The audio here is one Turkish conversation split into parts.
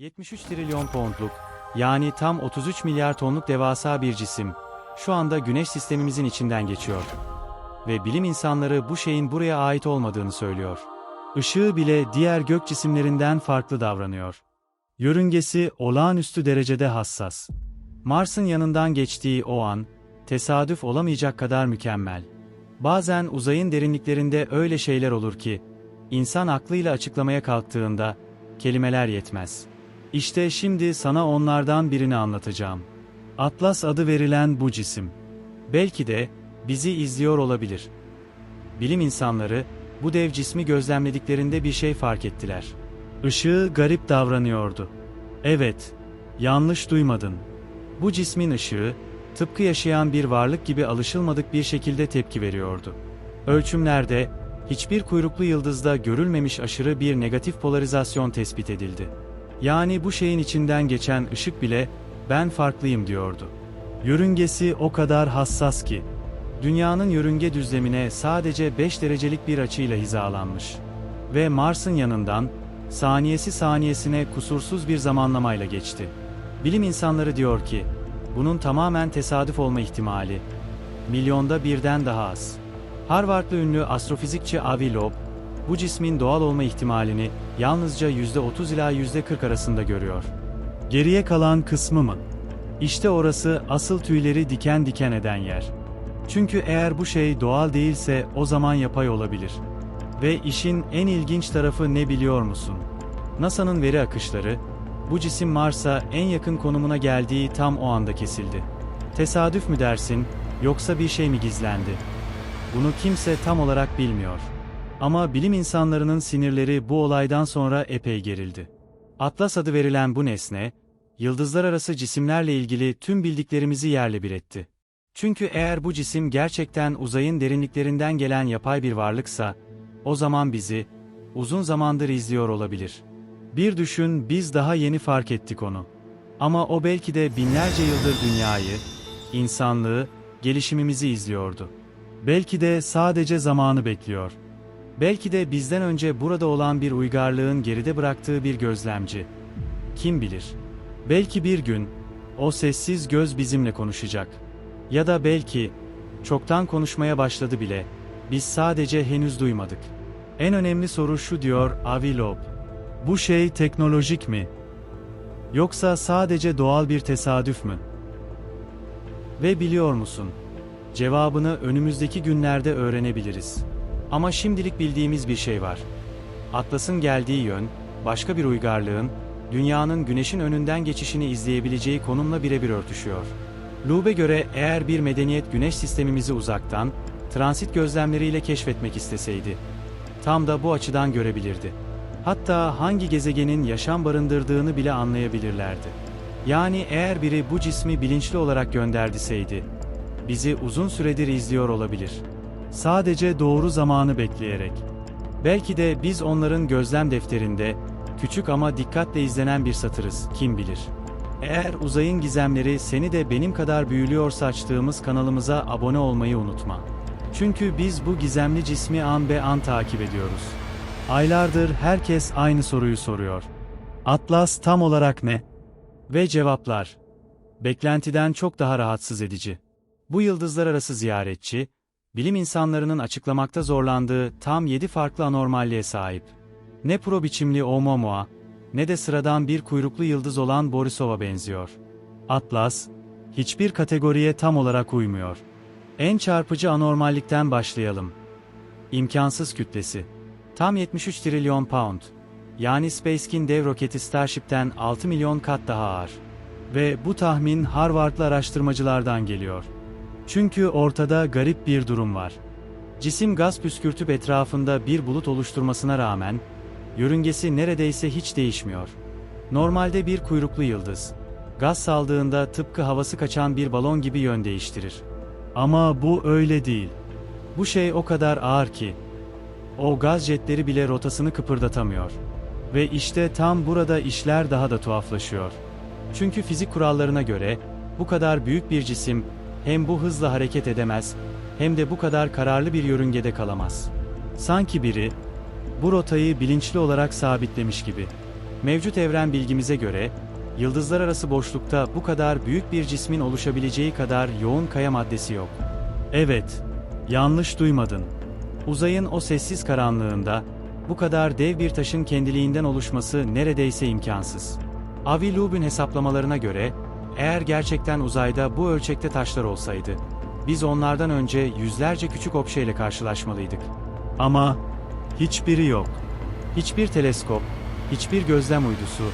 73 trilyon poundluk, yani tam 33 milyar tonluk devasa bir cisim, şu anda Güneş sistemimizin içinden geçiyor. Ve bilim insanları bu şeyin buraya ait olmadığını söylüyor. Işığı bile diğer gök cisimlerinden farklı davranıyor. Yörüngesi olağanüstü derecede hassas. Mars'ın yanından geçtiği o an, tesadüf olamayacak kadar mükemmel. Bazen uzayın derinliklerinde öyle şeyler olur ki, insan aklıyla açıklamaya kalktığında, kelimeler yetmez. İşte şimdi sana onlardan birini anlatacağım. Atlas adı verilen bu cisim. Belki de bizi izliyor olabilir. Bilim insanları bu dev cismi gözlemlediklerinde bir şey fark ettiler. Işığı garip davranıyordu. Evet, yanlış duymadın. Bu cismin ışığı tıpkı yaşayan bir varlık gibi alışılmadık bir şekilde tepki veriyordu. Ölçümlerde hiçbir kuyruklu yıldızda görülmemiş aşırı bir negatif polarizasyon tespit edildi. Yani bu şeyin içinden geçen ışık bile ben farklıyım diyordu. Yörüngesi o kadar hassas ki dünyanın yörünge düzlemine sadece 5 derecelik bir açıyla hizalanmış ve Mars'ın yanından saniyesi saniyesine kusursuz bir zamanlamayla geçti. Bilim insanları diyor ki bunun tamamen tesadüf olma ihtimali milyonda birden daha az. Harvardlı ünlü astrofizikçi Avi Loeb, bu cismin doğal olma ihtimalini yalnızca %30 ila %40 arasında görüyor. Geriye kalan kısmı mı? İşte orası asıl tüyleri diken diken eden yer. Çünkü eğer bu şey doğal değilse o zaman yapay olabilir. Ve işin en ilginç tarafı ne biliyor musun? NASA'nın veri akışları, bu cisim Mars'a en yakın konumuna geldiği tam o anda kesildi. Tesadüf mü dersin, yoksa bir şey mi gizlendi? Bunu kimse tam olarak bilmiyor. Ama bilim insanlarının sinirleri bu olaydan sonra epey gerildi. Atlas adı verilen bu nesne, yıldızlar arası cisimlerle ilgili tüm bildiklerimizi yerle bir etti. Çünkü eğer bu cisim gerçekten uzayın derinliklerinden gelen yapay bir varlıksa, o zaman bizi uzun zamandır izliyor olabilir. Bir düşün, biz daha yeni fark ettik onu. Ama o belki de binlerce yıldır dünyayı, insanlığı, gelişimimizi izliyordu. Belki de sadece zamanı bekliyor. Belki de bizden önce burada olan bir uygarlığın geride bıraktığı bir gözlemci. Kim bilir? Belki bir gün o sessiz göz bizimle konuşacak. Ya da belki çoktan konuşmaya başladı bile. Biz sadece henüz duymadık. En önemli soru şu diyor Avi Loeb. Bu şey teknolojik mi? Yoksa sadece doğal bir tesadüf mü? Ve biliyor musun? Cevabını önümüzdeki günlerde öğrenebiliriz. Ama şimdilik bildiğimiz bir şey var. Atlas'ın geldiği yön, başka bir uygarlığın, dünyanın güneşin önünden geçişini izleyebileceği konumla birebir örtüşüyor. Loeb'e göre eğer bir medeniyet güneş sistemimizi uzaktan, transit gözlemleriyle keşfetmek isteseydi, tam da bu açıdan görebilirdi. Hatta hangi gezegenin yaşam barındırdığını bile anlayabilirlerdi. Yani eğer biri bu cismi bilinçli olarak gönderdiseydi, bizi uzun süredir izliyor olabilir. Sadece doğru zamanı bekleyerek. Belki de biz onların gözlem defterinde, küçük ama dikkatle izlenen bir satırız, kim bilir. Eğer uzayın gizemleri seni de benim kadar büyülüyorsa açtığımız kanalımıza abone olmayı unutma. Çünkü biz bu gizemli cismi an be an takip ediyoruz. Aylardır herkes aynı soruyu soruyor. Atlas tam olarak ne? Ve cevaplar. Beklentiden çok daha rahatsız edici. Bu yıldızlar arası ziyaretçi, bilim insanlarının açıklamakta zorlandığı tam 7 farklı anormalliğe sahip. Ne pro biçimli Oumuamua, ne de sıradan bir kuyruklu yıldız olan Borisov'a benziyor. Atlas, hiçbir kategoriye tam olarak uymuyor. En çarpıcı anormallikten başlayalım. İmkansız kütlesi. Tam 73 trilyon pound. Yani SpaceX'in dev roketi Starship'ten 6 milyon kat daha ağır. Ve bu tahmin Harvardlı araştırmacılardan geliyor. Çünkü ortada garip bir durum var. Cisim gaz püskürtüp etrafında bir bulut oluşturmasına rağmen, yörüngesi neredeyse hiç değişmiyor. Normalde bir kuyruklu yıldız, gaz saldığında tıpkı havası kaçan bir balon gibi yön değiştirir. Ama bu öyle değil. Bu şey o kadar ağır ki, o gaz jetleri bile rotasını kıpırdatamıyor. Ve işte tam burada işler daha da tuhaflaşıyor. Çünkü fizik kurallarına göre, bu kadar büyük bir cisim, hem bu hızla hareket edemez, hem de bu kadar kararlı bir yörüngede kalamaz. Sanki biri, bu rotayı bilinçli olarak sabitlemiş gibi. Mevcut evren bilgimize göre, yıldızlar arası boşlukta bu kadar büyük bir cismin oluşabileceği kadar yoğun kaya maddesi yok. Evet, yanlış duymadın. Uzayın o sessiz karanlığında, bu kadar dev bir taşın kendiliğinden oluşması neredeyse imkansız. Avi Loeb'ün hesaplamalarına göre, eğer gerçekten uzayda bu ölçekte taşlar olsaydı, biz onlardan önce yüzlerce küçük objeyle karşılaşmalıydık. Ama hiçbiri yok. Hiçbir teleskop, hiçbir gözlem uydusu,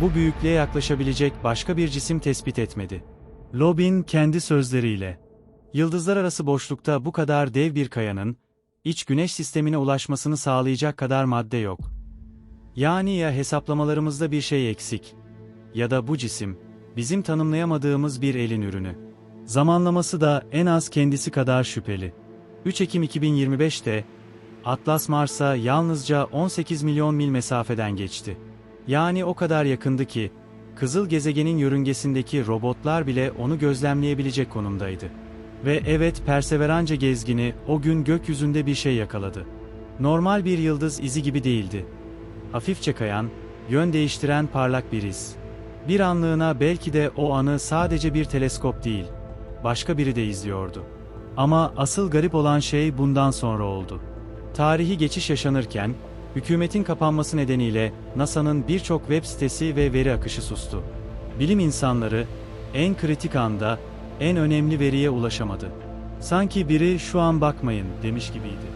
bu büyüklüğe yaklaşabilecek başka bir cisim tespit etmedi. Lobin kendi sözleriyle, yıldızlar arası boşlukta bu kadar dev bir kayanın, iç güneş sistemine ulaşmasını sağlayacak kadar madde yok. Yani ya hesaplamalarımızda bir şey eksik, ya da bu cisim, bizim tanımlayamadığımız bir elin ürünü. Zamanlaması da en az kendisi kadar şüpheli. 3 Ekim 2025'te, Atlas Mars'a yalnızca 18 milyon mil mesafeden geçti. Yani o kadar yakındı ki, Kızıl gezegenin yörüngesindeki robotlar bile onu gözlemleyebilecek konumdaydı. Ve evet Perseverance gezgini o gün gökyüzünde bir şey yakaladı. Normal bir yıldız izi gibi değildi. Hafifçe kayan, yön değiştiren parlak bir iz. Bir anlığına belki de o anı sadece bir teleskop değil, başka biri de izliyordu. Ama asıl garip olan şey bundan sonra oldu. Tarihi geçiş yaşanırken, hükümetin kapanması nedeniyle NASA'nın birçok web sitesi ve veri akışı sustu. Bilim insanları, en kritik anda, en önemli veriye ulaşamadı. Sanki biri şu an bakmayın demiş gibiydi.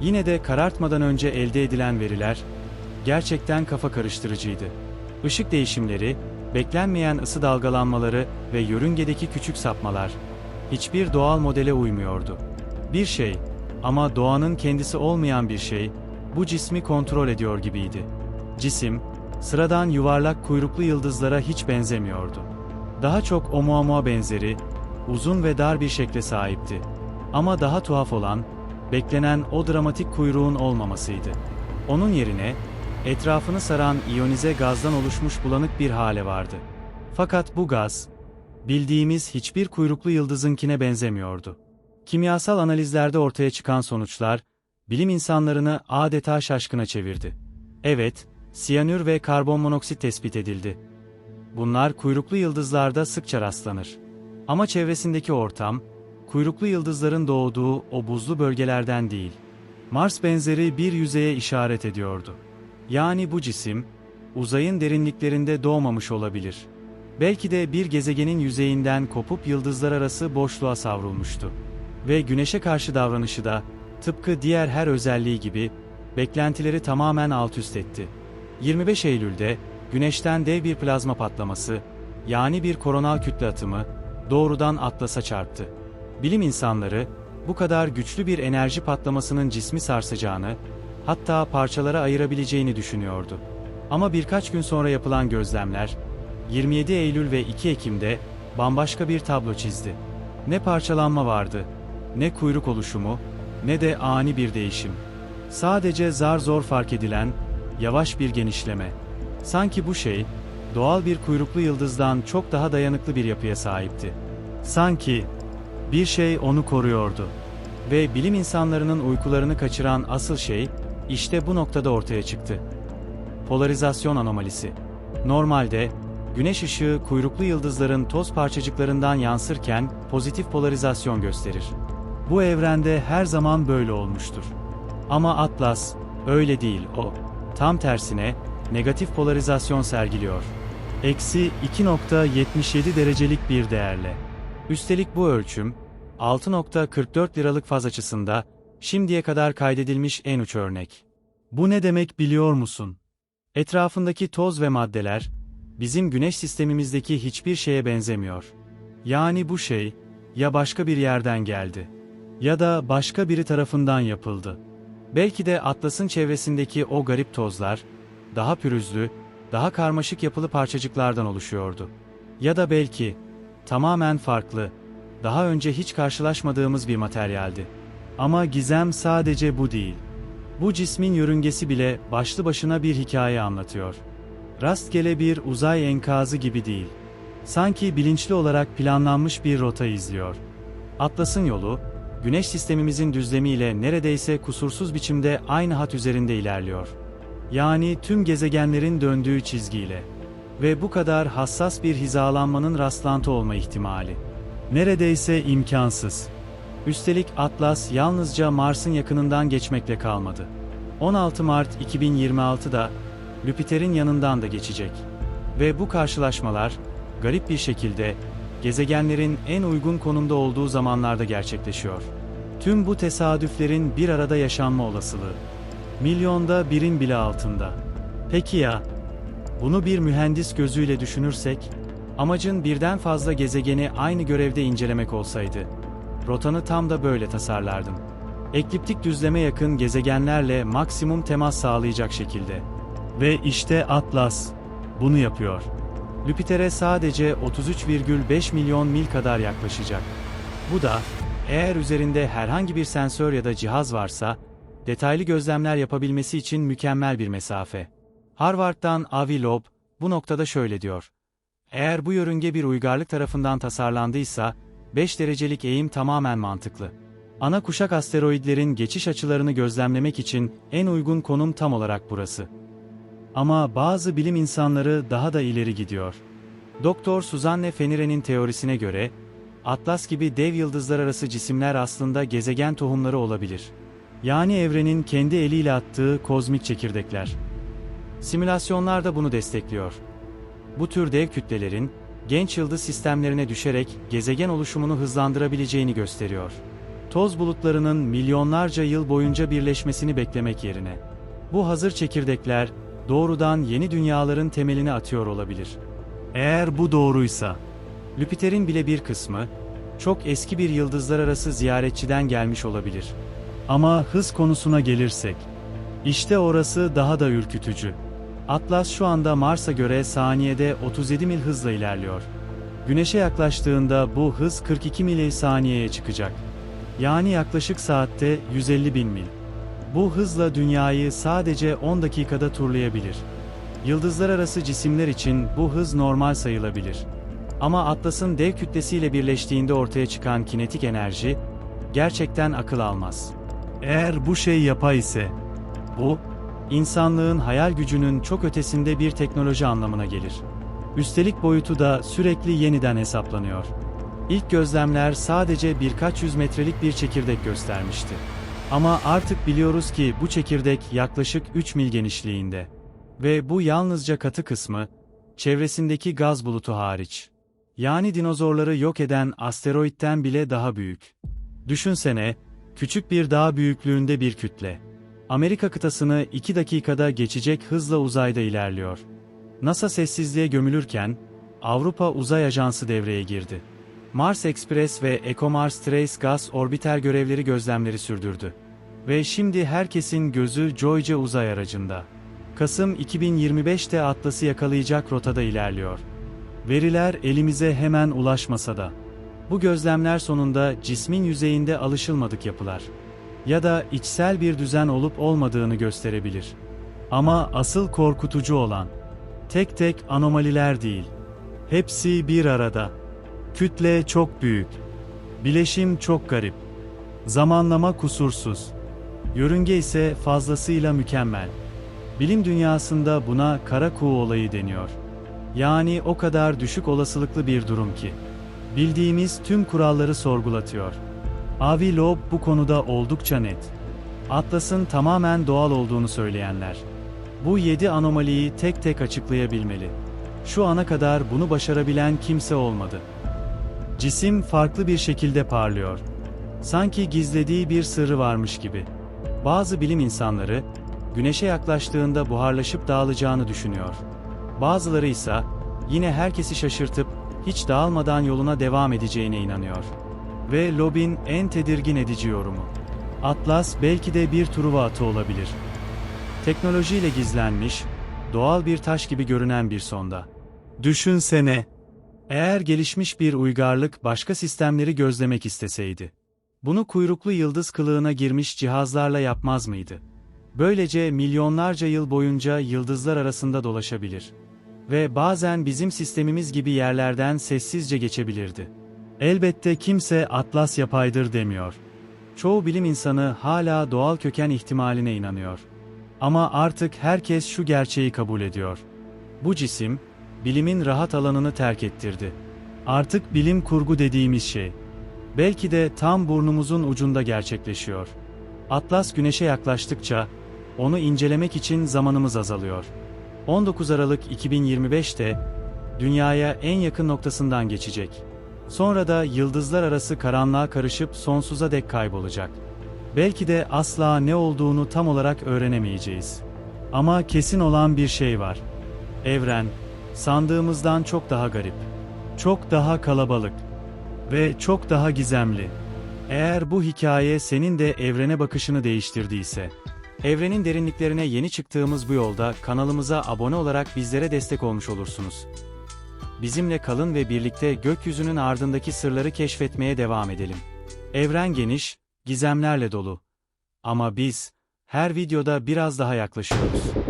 Yine de karartmadan önce elde edilen veriler, gerçekten kafa karıştırıcıydı. Işık değişimleri, beklenmeyen ısı dalgalanmaları ve yörüngedeki küçük sapmalar, hiçbir doğal modele uymuyordu. Bir şey, ama doğanın kendisi olmayan bir şey, bu cismi kontrol ediyor gibiydi. Cisim, sıradan yuvarlak kuyruklu yıldızlara hiç benzemiyordu. Daha çok Oumuamua benzeri, uzun ve dar bir şekle sahipti. Ama daha tuhaf olan, beklenen o dramatik kuyruğun olmamasıydı. Onun yerine, etrafını saran iyonize gazdan oluşmuş bulanık bir hale vardı. Fakat bu gaz, bildiğimiz hiçbir kuyruklu yıldızınkine benzemiyordu. Kimyasal analizlerde ortaya çıkan sonuçlar, bilim insanlarını adeta şaşkına çevirdi. Evet, siyanür ve karbon monoksit tespit edildi. Bunlar kuyruklu yıldızlarda sıkça rastlanır. Ama çevresindeki ortam, kuyruklu yıldızların doğduğu o buzlu bölgelerden değil. Mars benzeri bir yüzeye işaret ediyordu. Yani bu cisim, uzayın derinliklerinde doğmamış olabilir. Belki de bir gezegenin yüzeyinden kopup yıldızlar arası boşluğa savrulmuştu. Ve güneşe karşı davranışı da, tıpkı diğer her özelliği gibi, beklentileri tamamen alt üst etti. 25 Eylül'de, güneşten dev bir plazma patlaması, yani bir koronal kütle atımı, doğrudan Atlas'a çarptı. Bilim insanları, bu kadar güçlü bir enerji patlamasının cismi sarsacağını, hatta parçalara ayırabileceğini düşünüyordu. Ama birkaç gün sonra yapılan gözlemler, 27 Eylül ve 2 Ekim'de bambaşka bir tablo çizdi. Ne parçalanma vardı, ne kuyruk oluşumu, ne de ani bir değişim. Sadece zar zor fark edilen, yavaş bir genişleme. Sanki bu şey, doğal bir kuyruklu yıldızdan çok daha dayanıklı bir yapıya sahipti. Sanki, bir şey onu koruyordu. Ve bilim insanlarının uykularını kaçıran asıl şey, işte bu noktada ortaya çıktı. Polarizasyon anomalisi. Normalde, güneş ışığı kuyruklu yıldızların toz parçacıklarından yansırken pozitif polarizasyon gösterir. Bu evrende her zaman böyle olmuştur. Ama Atlas, öyle değil o. Tam tersine, negatif polarizasyon sergiliyor. Eksi 2.77 derecelik bir değerle. Üstelik bu ölçüm, 6.44 liralık faz açısında, şimdiye kadar kaydedilmiş en uç örnek. Bu ne demek biliyor musun? Etrafındaki toz ve maddeler, bizim güneş sistemimizdeki hiçbir şeye benzemiyor. Yani bu şey, ya başka bir yerden geldi, ya da başka biri tarafından yapıldı. Belki de Atlas'ın çevresindeki o garip tozlar, daha pürüzlü, daha karmaşık yapılı parçacıklardan oluşuyordu. Ya da belki, tamamen farklı, daha önce hiç karşılaşmadığımız bir materyaldi. Ama gizem sadece bu değil. Bu cismin yörüngesi bile başlı başına bir hikaye anlatıyor. Rastgele bir uzay enkazı gibi değil. Sanki bilinçli olarak planlanmış bir rota izliyor. Atlas'ın yolu, Güneş sistemimizin düzlemiyle neredeyse kusursuz biçimde aynı hat üzerinde ilerliyor. Yani tüm gezegenlerin döndüğü çizgiyle. Ve bu kadar hassas bir hizalanmanın rastlantı olma ihtimali. Neredeyse imkansız. Üstelik Atlas yalnızca Mars'ın yakınından geçmekle kalmadı. 16 Mart 2026'da Jüpiter'in yanından da geçecek. Ve bu karşılaşmalar garip bir şekilde gezegenlerin en uygun konumda olduğu zamanlarda gerçekleşiyor. Tüm bu tesadüflerin bir arada yaşanma olasılığı milyonda birin bile altında. Peki ya bunu bir mühendis gözüyle düşünürsek amacın birden fazla gezegeni aynı görevde incelemek olsaydı rotanı tam da böyle tasarlardım. Ekliptik düzleme yakın gezegenlerle maksimum temas sağlayacak şekilde. Ve işte Atlas bunu yapıyor. Jüpiter'e sadece 33,5 milyon mil kadar yaklaşacak. Bu da eğer üzerinde herhangi bir sensör ya da cihaz varsa detaylı gözlemler yapabilmesi için mükemmel bir mesafe. Harvard'dan Avi Loeb bu noktada şöyle diyor. Eğer bu yörünge bir uygarlık tarafından tasarlandıysa 5 derecelik eğim tamamen mantıklı. Ana kuşak asteroidlerin geçiş açılarını gözlemlemek için en uygun konum tam olarak burası. Ama bazı bilim insanları daha da ileri gidiyor. Doktor Suzanne Fenire'nin teorisine göre, Atlas gibi dev yıldızlar arası cisimler aslında gezegen tohumları olabilir. Yani evrenin kendi eliyle attığı kozmik çekirdekler. Simülasyonlar da bunu destekliyor. Bu tür dev kütlelerin, genç yıldız sistemlerine düşerek gezegen oluşumunu hızlandırabileceğini gösteriyor. Toz bulutlarının milyonlarca yıl boyunca birleşmesini beklemek yerine. Bu hazır çekirdekler, doğrudan yeni dünyaların temelini atıyor olabilir. Eğer bu doğruysa, Jüpiter'in bile bir kısmı, çok eski bir yıldızlar arası ziyaretçiden gelmiş olabilir. Ama hız konusuna gelirsek, işte orası daha da ürkütücü. Atlas şu anda Mars'a göre saniyede 37 mil hızla ilerliyor. Güneşe yaklaştığında bu hız 42 mil saniyeye çıkacak. Yani yaklaşık saatte 150 bin mil. Bu hızla dünyayı sadece 10 dakikada turlayabilir. Yıldızlar arası cisimler için bu hız normal sayılabilir. Ama Atlas'ın dev kütlesiyle birleştiğinde ortaya çıkan kinetik enerji gerçekten akıl almaz. Eğer bu şey yapay ise bu insanlığın hayal gücünün çok ötesinde bir teknoloji anlamına gelir. Üstelik boyutu da sürekli yeniden hesaplanıyor. İlk gözlemler sadece birkaç yüz metrelik bir çekirdek göstermişti. Ama artık biliyoruz ki bu çekirdek yaklaşık 3 mil genişliğinde. Ve bu yalnızca katı kısmı, çevresindeki gaz bulutu hariç. Yani dinozorları yok eden asteroitten bile daha büyük. Düşünsene, küçük bir dağ büyüklüğünde bir kütle. Amerika kıtasını 2 dakikada geçecek hızla uzayda ilerliyor. NASA sessizliğe gömülürken, Avrupa Uzay Ajansı devreye girdi. Mars Express ve EcoMars Trace Gas orbital görevleri gözlemleri sürdürdü. Ve şimdi herkesin gözü Joyce uzay aracında. Kasım 2025'te Atlas'ı yakalayacak rotada ilerliyor. Veriler elimize hemen ulaşmasa da. Bu gözlemler sonunda cismin yüzeyinde alışılmadık yapılar ya da içsel bir düzen olup olmadığını gösterebilir. Ama asıl korkutucu olan tek tek anomaliler değil. Hepsi bir arada. Kütle çok büyük. Bileşim çok garip. Zamanlama kusursuz. Yörünge ise fazlasıyla mükemmel. Bilim dünyasında buna kara kuğu olayı deniyor. Yani o kadar düşük olasılıklı bir durum ki. Bildiğimiz tüm kuralları sorgulatıyor. Avi Loeb bu konuda oldukça net. Atlas'ın tamamen doğal olduğunu söyleyenler. Bu yedi anomaliyi tek tek açıklayabilmeli. Şu ana kadar bunu başarabilen kimse olmadı. Cisim farklı bir şekilde parlıyor. Sanki gizlediği bir sırrı varmış gibi. Bazı bilim insanları, güneşe yaklaştığında buharlaşıp dağılacağını düşünüyor. Bazıları ise, yine herkesi şaşırtıp, hiç dağılmadan yoluna devam edeceğine inanıyor. Ve Lobin en tedirgin edici yorumu. Atlas belki de bir Truva atı olabilir. Teknolojiyle gizlenmiş, doğal bir taş gibi görünen bir sonda. Düşünsene. Eğer gelişmiş bir uygarlık başka sistemleri gözlemek isteseydi. Bunu kuyruklu yıldız kılığına girmiş cihazlarla yapmaz mıydı? Böylece milyonlarca yıl boyunca yıldızlar arasında dolaşabilir. Ve bazen bizim sistemimiz gibi yerlerden sessizce geçebilirdi. Elbette kimse Atlas yapaydır demiyor. Çoğu bilim insanı hala doğal köken ihtimaline inanıyor. Ama artık herkes şu gerçeği kabul ediyor. Bu cisim, bilimin rahat alanını terk ettirdi. Artık bilim kurgu dediğimiz şey, belki de tam burnumuzun ucunda gerçekleşiyor. Atlas güneşe yaklaştıkça, onu incelemek için zamanımız azalıyor. 19 Aralık 2025'te, dünyaya en yakın noktasından geçecek. Sonra da yıldızlar arası karanlığa karışıp sonsuza dek kaybolacak. Belki de asla ne olduğunu tam olarak öğrenemeyeceğiz. Ama kesin olan bir şey var. Evren, sandığımızdan çok daha garip. Çok daha kalabalık. Ve çok daha gizemli. Eğer bu hikaye senin de evrene bakışını değiştirdiyse, evrenin derinliklerine yeni çıktığımız bu yolda kanalımıza abone olarak bizlere destek olmuş olursunuz. Bizimle kalın ve birlikte gökyüzünün ardındaki sırları keşfetmeye devam edelim. Evren geniş, gizemlerle dolu. Ama biz, her videoda biraz daha yaklaşıyoruz.